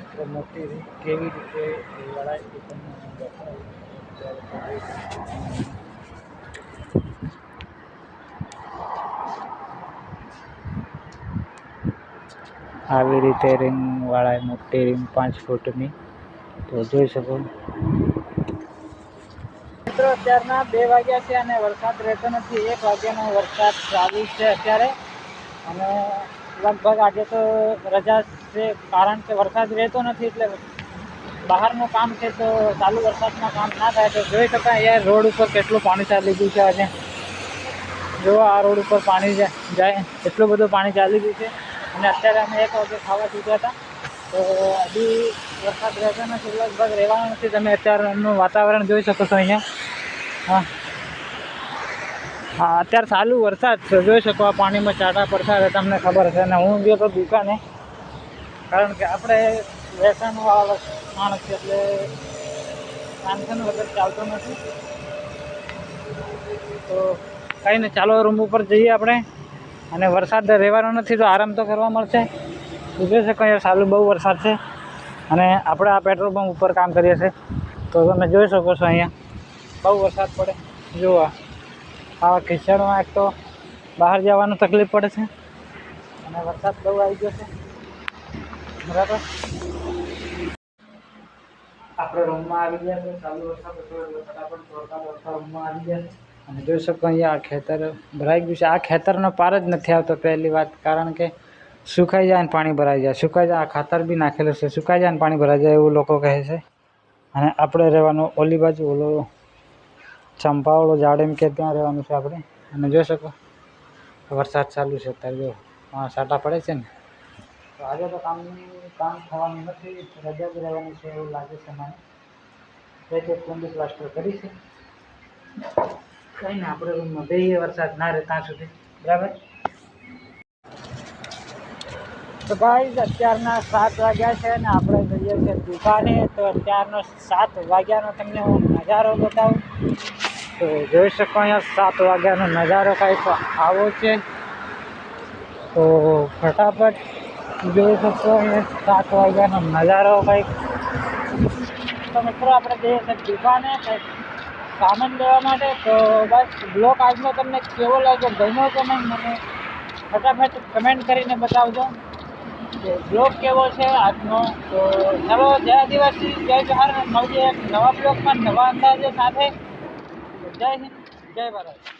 મિત્રો મોટી કેવી રીતે લડાઈ એ તમને. આવી રીતે રિંગ વાળા મોટી રિંગ પાંચ ફૂટની. તો જોઈ શકો. મિત્રો અત્યારના બે વાગ્યા છે અને વરસાદ રહેતો નથી. એક વાગ્યાનો વરસાદ ચાલુ છે અત્યારે. અને લગભગ આજે તો રજા છે, કારણ કે વરસાદ રહેતો નથી એટલે બહારનું કામ છે તો ચાલુ વરસાદમાં કામ ના થાય તો જોઈ શકાય અહીંયા રોડ ઉપર કેટલું પાણી ચાલી ગયું છે આજે. જો આ રોડ ઉપર પાણી જાય એટલું બધું પાણી ચાલી ગયું છે. અને અત્યારે અમે એક વાગે ખાવા ચૂક્યા હતા. તો હજી વરસાદ રહેતો નથી, લગભગ રહેવાનો નથી. તમે અત્યારનું વાતાવરણ જોઈ શકો છો અહીંયા. હા. હા, અત્યારે ચાલુ વરસાદ છે. જોઈ શકો આ પાણીમાં ચાટા પડતા તમને ખબર છે. અને હું ગયો તો દુકાને. કારણ કે આપણે વેચાણવાળા માણસ છે, એટલે ટેન્શન વગર ચાલતો નથી. તો કંઈ નહીં ચાલો, રૂમ ઉપર જઈએ આપણે. અને વરસાદ રહેવાનો નથી, તો આરામ તો કરવા મળશે. જોઈ શકો અહીંયા ચાલુ બહુ વરસાદ છે. અને આપણે આ પેટ્રોલ પંપ ઉપર કામ કરીએ છીએ. તો તમે જોઈ શકો છો અહીંયા. બહુ વરસાદ પડે. આ. આવા ખીચડમાં એક તો બહાર જવાનું તકલીફ પડે છે. અને વરસાદ બહુ આવી ગયો છે. બરાબર? આપણે રૂમમાં આવી ગયા છે. ચાલુ વરસાદ ફટાફટ દોડતા દોડતા રૂમમાં આવી ગયા છે. અને જોઈ શકો અહીંયા આ ખેતર ભરાઈ ગયું છે. આ ખેતરનો પાર જ નથી આવતો પહેલી વાત, કારણ કે સુકાઈ જાય ને પાણી ભરાઈ જાય. સુકાઈ જાય, આ ખાતર બી નાખેલું છે. સુકાઈ જાય ને પાણી ભરાઈ જાય એવું લોકો કહે છે. અને આપણે રહેવાનું ઓલી બાજુ ઓલો ચંપાવાળો ઝાડ એમ કે ત્યાં રહેવાનું છે આપણે. અને જોઈ શકો, વરસાદ ચાલુ છે અત્યારે જો. સાટા પડે છે ને. તો આજે તો કામની, કામ થવાનું નથી, રજા જ રહેવાની છે એવું લાગે છે મને. એટલે કુંડી પ્લાસ્ટર કરી છે. કંઈ ને, આપણે રૂમમાં બેહીએ, વરસાદ ના રહે ત્યાં સુધી. બરાબર? તો ભાઈ, અત્યારના સાત વાગ્યા છે ને આપણે જઈએ છીએ દુકાને. તો અત્યારનો સાત વાગ્યાનો તમને હું નજારો બતાવું. તો જોઈ શકો અહીંયા સાત વાગ્યાનો નજારો કાંઈક આવો છે. તો ફટાફટ જોઈ શકો અહીંયા સાત વાગ્યાનો નજારો કાંઈક. તો મિત્રો આપણે જઈએ છીએ દુકાને સામાન લેવા માટે. તો બસ બ્લોક આજનો તમને કેવો લાગ્યો, ગમ્યો કે નહીં મને ફટાફટ કમેન્ટ કરીને બતાવજો બ્લોગ કેવો છે આજનો. તો ચાલો, જય આદિવાસી, જય બિહાર મળીએ નવા બ્લોગમાં નવા અંદાજે સાથે. જય હિન્દ જય ભારત.